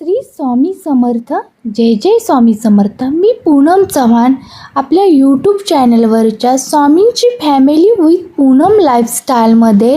श्री स्वामी समर्थ जय जय स्वामी समर्थ. मी पूनम चव्हाण आपल्या यूट्यूब चॅनलवरच्या स्वामींची family with Poonam लाईफस्टाईलमध्ये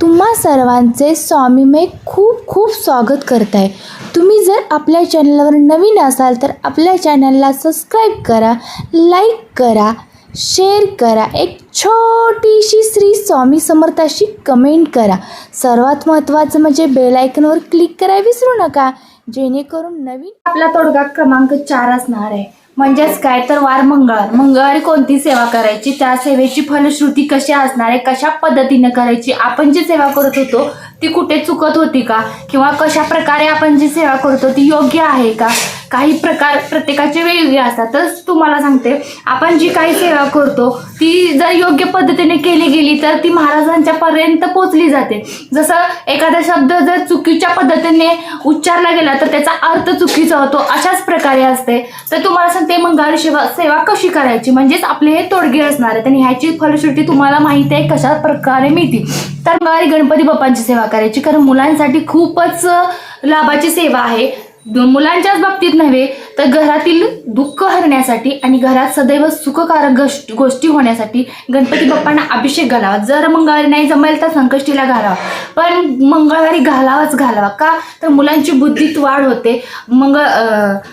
तुम्हा सर्वांचे स्वामीमय खूप खूप स्वागत करत आहे तुम्ही जर आपल्या चॅनलवर नवीन असाल तर आपल्या चॅनलला सबस्क्राईब करा लाईक करा शेअर करा. एक छोटीशी श्री स्वामी समर्थाशी कमेंट करा. सर्वात महत्त्वाचं म्हणजे बेल आयकनवर क्लिक करायला विसरू नका. जेणेकरून नवीन आपला तोडगा क्रमांक चार असणार आहे. म्हणजेच काय? तर वार मंगळवार मंगळवारी कोणती सेवा करायची? त्या सेवेची फलश्रुती कशी असणार आहे? कशा पद्धतीने करायची? आपण जी सेवा करत होतो ती कुठे चुकत होती का? किंवा कशा प्रकारे आपण जी सेवा करतो ती योग्य आहे का? काही प्रकार प्रत्येकाचे वेगवेगळे असतात. तर तुम्हाला सांगते आपण जी काही सेवा करतो ती जर योग्य पद्धतीने केली गेली तर ती महाराजांच्या पर्यंत पोचली जाते. जसं एखादा शब्द जर चुकीच्या पद्धतीने उच्चारला गेला तर त्याचा अर्थ चुकीचा होतो अशाच प्रकारे असते. तर तुम्हाला सांगते मंगळवारी सेवा सेवा कशी करायची? म्हणजेच आपले हे तोडगे असणार आहे आणि ह्याची फलश्रुती तुम्हाला माहिती आहे कशा प्रकारे मिळते तर मंगळवारी गणपती बाप्पांची सेवा करायची कारण मुलांसाठी खूपच लाभाची सेवा आहे. मुलांच्याच बाबतीत नव्हे तर घरातील दुःख हरण्यासाठी आणि घरात सदैव सुखकारक गोष्टी होण्यासाठी गणपती बाप्पांना अभिषेक घालावा. जर मंगळवारी नाही जमेल तर संकष्टीला घालावा. पण मंगळवारी घालावाच घालावा. का? तर मुलांची बुद्धीत वाढ होते. मंगळ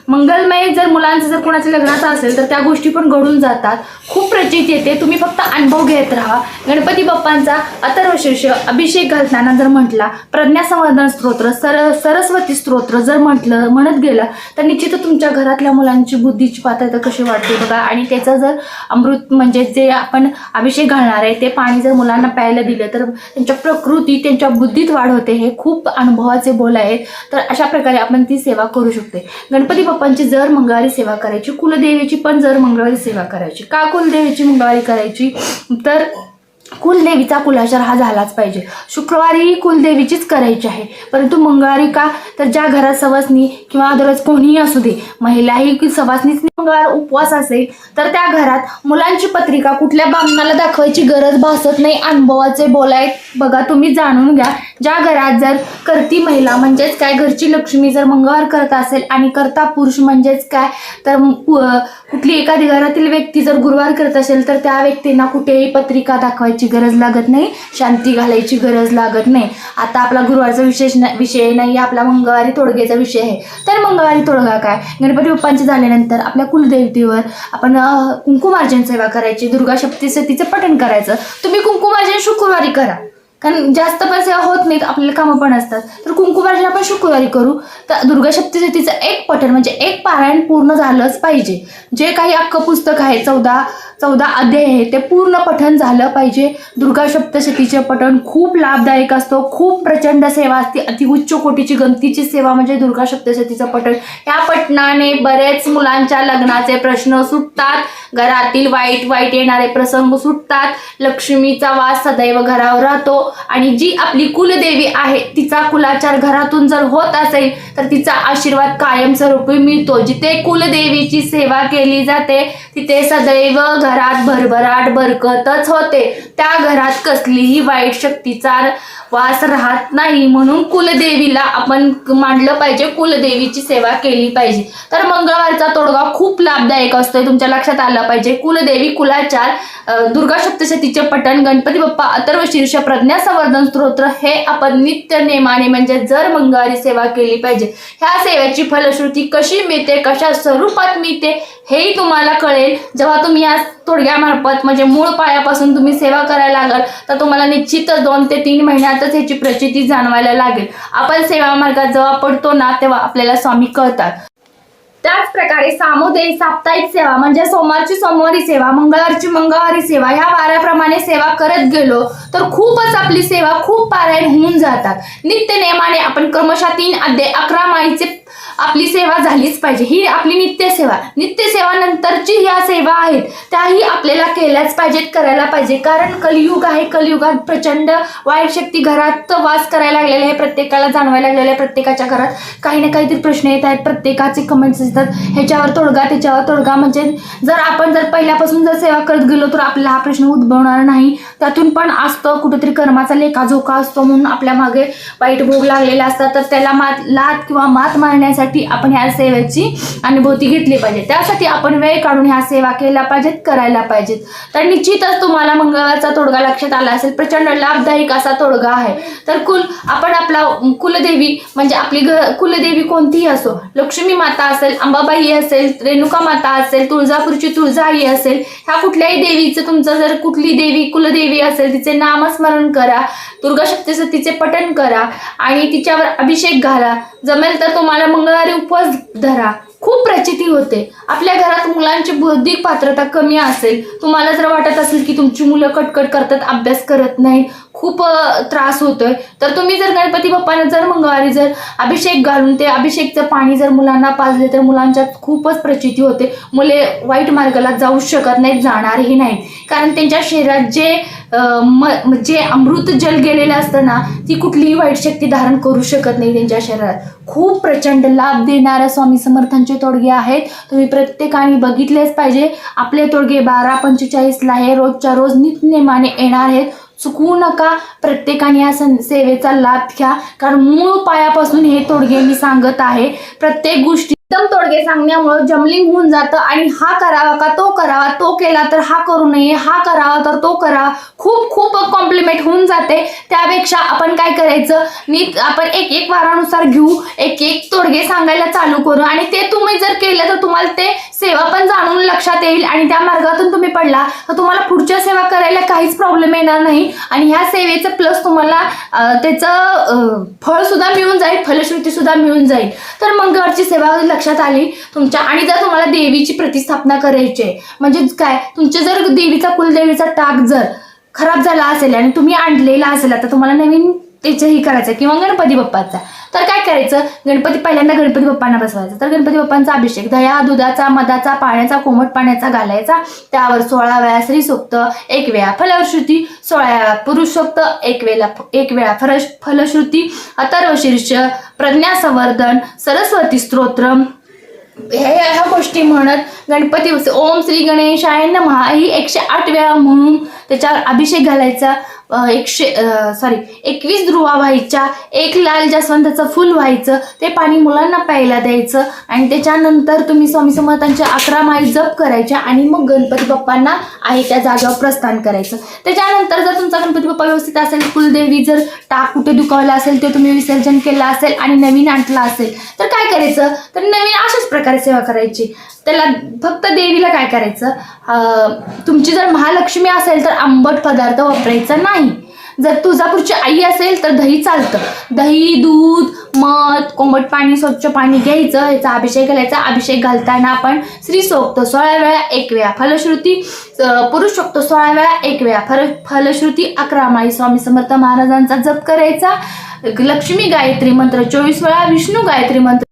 मंगलमय जर मुलांचं जर कोणाचं लग्नाचं असेल तर त्या गोष्टी पण घडून जातात. खूप प्रचित येते. तुम्ही फक्त अनुभव घेत राहा. गणपती बाप्पांचा अथर्व अभिषेक घालताना जर म्हटला प्रज्ञा संवर्धन स्तोत्र सर सरस्वती स्तोत्र जर म्हटलं म्हणत गेलं तर निश्चित तुमच्या घरातल्या मुलांची बुद्धीची पात्रता कशी वाढते बघा. आणि त्याचं जर अमृत म्हणजे जे आपण अभिषेक घालणार आहे ते पाणी जर मुलांना प्यायला दिलं तर त्यांच्या प्रकृती त्यांच्या बुद्धीत वाढ होते. हे खूप अनुभवाचे बोल आहेत. तर अशा प्रकारे आपण ती सेवा करू शकते. गणपती बाप्पांची जर मंगळवारी सेवा करायची कुलदेवीची पण जर मंगळवारी सेवा करायची का कुलदेवीची मंगळवारी करायची तर कुलदेवीचा कुलाचार हा झालाच पाहिजे. शुक्रवारी कुलदेवीचीच करायची आहे. परंतु मंगळवारी का? तर ज्या घरात सवासनी किंवा अदरच कोणीही असू दे महिलाही सवासनीच मंगळवार उपवास असेल तर त्या घरात मुलांची पत्रिका कुठल्या बामणाला दाखवायची गरज भासत नाही अनुभवाचे बोलाय बघा तुम्ही जाणून घ्या ज्या घरात जर करती महिला म्हणजेच काय? घरची लक्ष्मी जर मंगळवार करत असेल आणि करता पुरुष म्हणजेच काय? तर कुठली एखादी घरातील व्यक्ती जर गुरुवार करत असेल तर त्या व्यक्तींना कुठेही पत्रिका दाखवायची गरज लागत नाही शांती घालायची गरज लागत नाही. आता आपला गुरुवारचा विशेष न- विषय नाही आपला मंगळवारी तोडगेचा विषय आहे. तर मंगळवारी तोडगा काय? गणपती बाप्पांचे झाल्यानंतर आपल्या कुलदेवतेवर आपण कुंकुमार्जन सेवा करायची दुर्गा सप्तीचं तिचं पठण करायचं. तुम्ही कुंकुमार्जन शुक्रवारी करा. कारण जास्त पण सेवा होत नाहीत आपल्याला कामं पण असतात. तर कुंकुमार्जन आपण शुक्रवारी करू. तर दुर्गा सप्तशतीचं एक पठण म्हणजे एक पारायण पूर्ण झालंच पाहिजे. जे काही अख्खं पुस्तक आहे चौदा चौदा अध्याय आहे ते पूर्ण पठण झालं पाहिजे. दुर्गा सप्तशतीचे पठण खूप लाभदायक असतो. खूप प्रचंड सेवा असते. अति उच्च कोटीची गमतीची सेवा म्हणजे दुर्गा सप्तशतीचं पठण. या पठणाने बरेच मुलांच्या लग्नाचे प्रश्न सुटतात. घरातील वाईट वाईट येणारे प्रसंग सुटतात. लक्ष्मीचा वास सदैव घरावर राहतो. आणि जी आपली कुलदेवी आहे तिचा कुलाचार घरातून जर होत असेल तर तिचा आशीर्वाद कायमस्वरूपी मिळतो. जिथे कुलदेवीची सेवा केली जाते तिथे सदैव घरात भरभराट बरकतच होते. त्या घरात कसलीही वाईट शक्तीचा वास राहत नाही. म्हणून कुलदेवीला आपण मांडलं पाहिजे कुलदेवीची सेवा केली पाहिजे. तर मंगळवारचा तोडगा खूप लाभदायक असतोय तुमच्या लक्षात आलं पाहिजे. कुलदेवी कुलाचार दुर्गा सप्तशतीचे पठण गणपती बाप्पा अथर्व शीर्ष प्रज्ञा संवर्धन स्तोत्र हे आपण नित्य नेमाने म्हणजे जर मंगळवारी सेवा केली पाहिजे. ह्या सेवेची फलश्रुती कशी मिळते कशा स्वरूपात मिळते हेही तुम्हाला कळेल. जेव्हा तुम्ही या तोडग्यामार्फत म्हणजे मूळ पायापासून तुम्ही सेवा करायला लागाल तर तुम्हाला निश्चितच दोन ते तीन महिन्यातच ह्याची प्रचिती जाणवायला लागेल. आपण सेवा मार्गात जेव्हा पडतो ना तेव्हा आपल्याला स्वामी कळतात. त्याच प्रकारे सामुदायिक साप्ताहिक सेवा म्हणजे सोमवारची सोमवारी सेवा मंगळवारची मंगळवारी सेवा ह्या वाऱ्याप्रमाणे सेवा करत गेलो तर खूपच आपली सेवा खूप पारायण होऊन जातात. नित्य नेमाने आपण क्रमशः तीन अध्याय अकरा माळीचे आपली सेवा झालीच पाहिजे. ही आपली नित्यसेवा नित्यसेवानंतरची नंतरची ह्या सेवा आहेत. त्याही आपल्याला केल्याच पाहिजेत करायला पाहिजे. कारण कलियुग आहे. कलियुगात प्रचंड वाईट शक्ती घरात वास करायला लागलेले आहे. प्रत्येकाला जाणवायला लागलेले आहे. प्रत्येकाच्या घरात काही ना काहीतरी प्रश्न येत आहेत. प्रत्येकाचे कमेंट्स असतात ह्याच्यावर तोडगा त्याच्यावर तोडगा. म्हणजे जर आपण जर पहिल्यापासून जर सेवा करत गेलो तर आपल्याला हा प्रश्न उद्भवणार नाही. त्यातून पण असतं. कुठेतरी कर्माचा लेखाजोखा असतो म्हणून आपल्या मागे वाईट भोग लागलेला असतात. तर त्याला मात लात किंवा मात मारण्यासाठी आपण ह्या सेवेची अनुभूती घेतली पाहिजे. त्यासाठी आपण वेळ काढून ह्या सेवा केल्या पाहिजेत करायला पाहिजेत. तर निश्चितच तुम्हाला मंगळवारचा तोडगा लक्षात आला असेल प्रचंड लाभदायक असा तोडगा आहे. तर कुल आपण आपला कुलदेवी म्हणजे आपली घ कुलदेवी कोणतीही असो लक्ष्मी माता असेल अंबाबाई असेल रेणुका माता असेल तुळजापूरची तुळजाई असेल ह्या कुठल्याही देवीचं तुमचं जर कुठली देवी कुलदेवी असेल तिचे नामस्मरण करा दुर्गा शक्तीचं तिचे पठण करा आणि तिच्यावर अभिषेक घाला. जमेल तर तुम्हाला मंगळवारी उपवास धरा. खूप प्रचिती होते. आपल्या घरात मुलांची बौद्धिक पात्रता कमी असेल तुम्हाला जर वाटत असेल की तुमची मुलं कटकट करतात अभ्यास करत नाही खूप त्रास होतोय तर तुम्ही जर गणपती बाप्पाने जर मंगळवारी जर अभिषेक घालून ते अभिषेकचं पाणी जर मुलांना पाजले तर मुलांच्यात खूपच प्रचिती होते. मुले वाईट मार्गाला जाऊ शकत नाहीत जाणारही नाहीत. कारण त्यांच्या शरीरात जे म जे अमृत जल गेलेलं असतं ना ती कुठलीही वाईट शक्ती धारण करू शकत नाही त्यांच्या शरीरात. खूप प्रचंड लाभ देणाऱ्या स्वामी समर्थांचे तोडगे आहेत. तुम्ही प्रत्येकाने बघितलेच पाहिजे. आपले तोडगे बारा पंचेचाळीसला हे रोजच्या रोज नित्यनेमाने येणार आहेत. चुकवू नका. प्रत्येकाने या सं सेवेचा लाभ घ्या. कारण मूळ पायापासून हे तोडगे मी सांगत आहे. प्रत्येक गोष्टी एकदम तोडगे सांगण्यामुळं जमलिंग होऊन जातं आणि हा करावा का तो करावा तो केला तर हा करू नये हा करावा तर तो करावा खूप खूप कॉम्प्लिमेंट होऊन जाते. त्यापेक्षा आपण काय करायचं? नीट आपण एक एक वारानुसार घेऊ एक एक तोडगे सांगायला चालू करू आणि ते तुम्ही जर केलं तर तुम्हाला ते सेवा पण जाणून लक्षात येईल आणि त्या मार्गातून तुम्ही पडला तर तुम्हाला पुढच्या सेवा करायला काहीच प्रॉब्लेम येणार नाही. आणि ह्या सेवेचं प्लस तुम्हाला त्याचं फळसुद्धा मिळून जाईल फलश्रुतीसुद्धा मिळून जाईल. तर मंगळवारची सेवा लक्षात आली तुमच्या आणि जर तुम्हाला देवीची प्रतिस्थापना करायची आहे म्हणजे काय तुमचे जर देवीचा कुलदेवीचा टाक जर खराब झाला असेल आणि तुम्ही आणलेला असेल तर तुम्हाला नवीन त्याचंही करायचं किंवा गणपती बाप्पाचा. तर काय करायचं? गणपती पहिल्यांदा गणपती बाप्पांना बसवायचं. तर गणपती बाप्पांचा अभिषेक दह्या दुधाचा मधाचा पाण्याचा कोमट पाण्याचा घालायचा. त्यावर सोळा वेळा श्रीसोक्त एक वेळा फलश्रुती सोळा वेळा पुरुषोक्त एक वेळा एक वेळा फरश फलश्रुती अतर्वशीर्ष प्रज्ञा संवर्धन सरस्वती स्तोत्र. ह्या ह्या गोष्टी म्हणत गणपती ओम श्री गणेशाय महा ही एकशे आठ वेळा म्हणून त्याच्यावर अभिषेक घालायचा. एकशे सॉरी एकवीस ध्रुवा व्हायच्या एक लाल जास्वंदाचं फुल व्हायचं ते पाणी मुलांना प्यायला द्यायचं आणि त्याच्यानंतर तुम्ही स्वामी समर्थांच्या अकरा माळी जप करायच्या आणि मग गणपती बाप्पांना आहे त्या जागेवर प्रस्थान करायचं. त्याच्यानंतर जर तुमचा गणपती बाप्पा व्यवस्थित असेल कुलदेवी जर टाक कुठे दुखावला असेल ते तुम्ही विसर्जन केलं असेल आणि नवीन आणला असेल तर काय करायचं? तर नवीन अशाच प्रकारे सेवा करायची. त्याला फक्त देवीला काय करायचं? तुमची जर महालक्ष्मी असेल तर आंबट पदार्थ वापरायचा नाही. जर तुळजापूरची आई असेल तर दही चालतं. दही दूध मध कोंबट पाणी स्वच्छ पाणी घ्यायचं याचा अभिषेक घालायचा. अभिषेक घालताना आपण स्त्री सोक्त सोळा वेळा एक वेळा फलश्रुती पुरुष सोक्त सोळा वेळा एक वेळा फल फलश्रुती अकरा माळी स्वामी समर्थ महाराजांचा जप करायचा. लक्ष्मी गायत्री मंत्र चोवीस वेळा विष्णू गायत्री मंत्र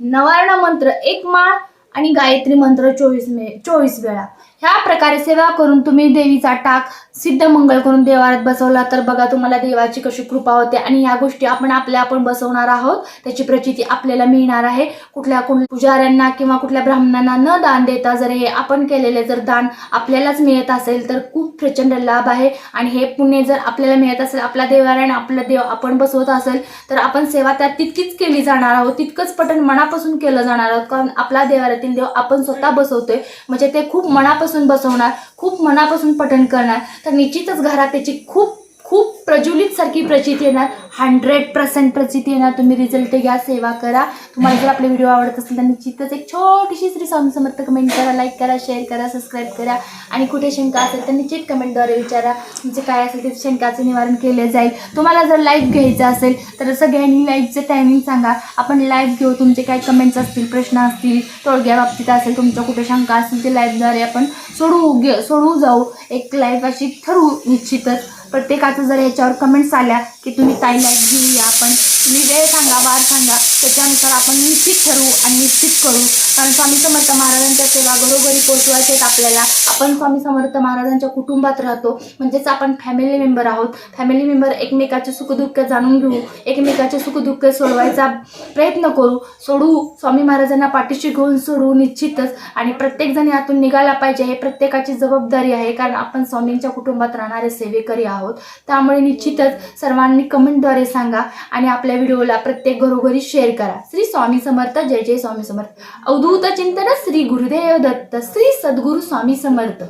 नवारणा मंत्र एक माळ आणि गायत्री मंत्र चोवीस मे चोवीस वेळा. ह्या प्रकारे सेवा करून तुम्ही देवीचा टाक सिद्ध मंगळ करून देवारात बसवला तर बघा तुम्हाला देवाची कशी कृपा होते. आणि ह्या गोष्टी आपण आपल्या आपण बसवणार आहोत. त्याची प्रचिती आपल्याला मिळणार आहे. कुठल्या कुठल्या पुजाऱ्यांना किंवा कुठल्या ब्राह्मणांना न दान देता जर हे आपण केलेले जर दान आपल्यालाच मिळत असेल तर खूप प्रचंड लाभ आहे. आणि हे पुण्य जर आपल्याला मिळत असेल आपला देवाऱ्याने आपला देव आपण बसवत असेल तर आपण सेवा त्यात तितकीच केली जाणार आहोत. तितकंच पठण मनापासून केलं जाणार आहोत. कारण आपला देवाऱ्यातील देव आपण स्वतः बसवतोय. म्हणजे ते खूप मनापासून बसवणार खूप मनापासून पठण करणार तर निश्चितच घरात त्याची खूप खूप प्रज्वलित सारखी प्रचिती येणार. हंड्रेड पर्सेंट प्रचिती येणार. तुम्ही रिझल्ट घ्या सेवा करा. तुम्हाला जर आपले व्हिडिओ आवडत असेल तर निश्चितच एक छोटीशी श्री स्वामी समर्थ कमेंट करा लाईक करा शेअर करा सबस्क्राईब करा. आणि कुठे शंका असेल तर निश्चित कमेंटद्वारे विचारा. तुमचे काय असेल ते शंकाचं निवारण केलं जाईल. तुम्हाला जर लाईव्ह घ्यायचं असेल तर सगळ्यांनी लाईव्हचं टायमिंग सांगा. आपण लाईव्ह घेऊ तुमचे काय कमेंट्स असतील प्रश्न असतील तोडग्या बाबतीत असेल तुमच्या कुठे शंका असतील ते लाईव्हद्वारे आपण सोडवू घे सोडवू जाऊ. एक लाईव्ह अशी ठरवू निश्चितच. प्रत्येकाचं जर याच्यावर कमेंट्स आल्या की तुम्ही ताई घेऊया आपण तुम्ही वेळ सांगा वार सांगा त्याच्यानुसार आपण निश्चित ठरवू आणि निश्चित करू. कारण स्वामी समर्थ महाराजांच्या सेवा घरोघरी पोचवायचे आहेत आपल्याला. आपण स्वामी समर्थ महाराजांच्या कुटुंबात राहतो. म्हणजेच आपण फॅमिली मेंबर आहोत. फॅमिली मेंबर एकमेकाचे सुखदुःख जाणून घेऊ एकमेकाचे सुखदुःख सोडवायचा प्रयत्न करू. सोडू स्वामी महाराजांना पाठीशी घेऊन सोडू निश्चितच. आणि प्रत्येकजण यातून निघायला पाहिजे हे प्रत्येकाची जबाबदारी आहे. कारण आपण स्वामींच्या कुटुंबात राहणारे सेवेकरी आहोत. आहोत. त्यामुळे निश्चितच सर्वांनी कमेंटद्वारे सांगा आणि आपल्या व्हिडिओला प्रत्येक घरोघरी शेअर करा. श्री स्वामी समर्थ जय जय स्वामी समर्थ. अवधूत चिंतन श्री गुरुदेव दत्त श्री सद्गुरू स्वामी समर्थ.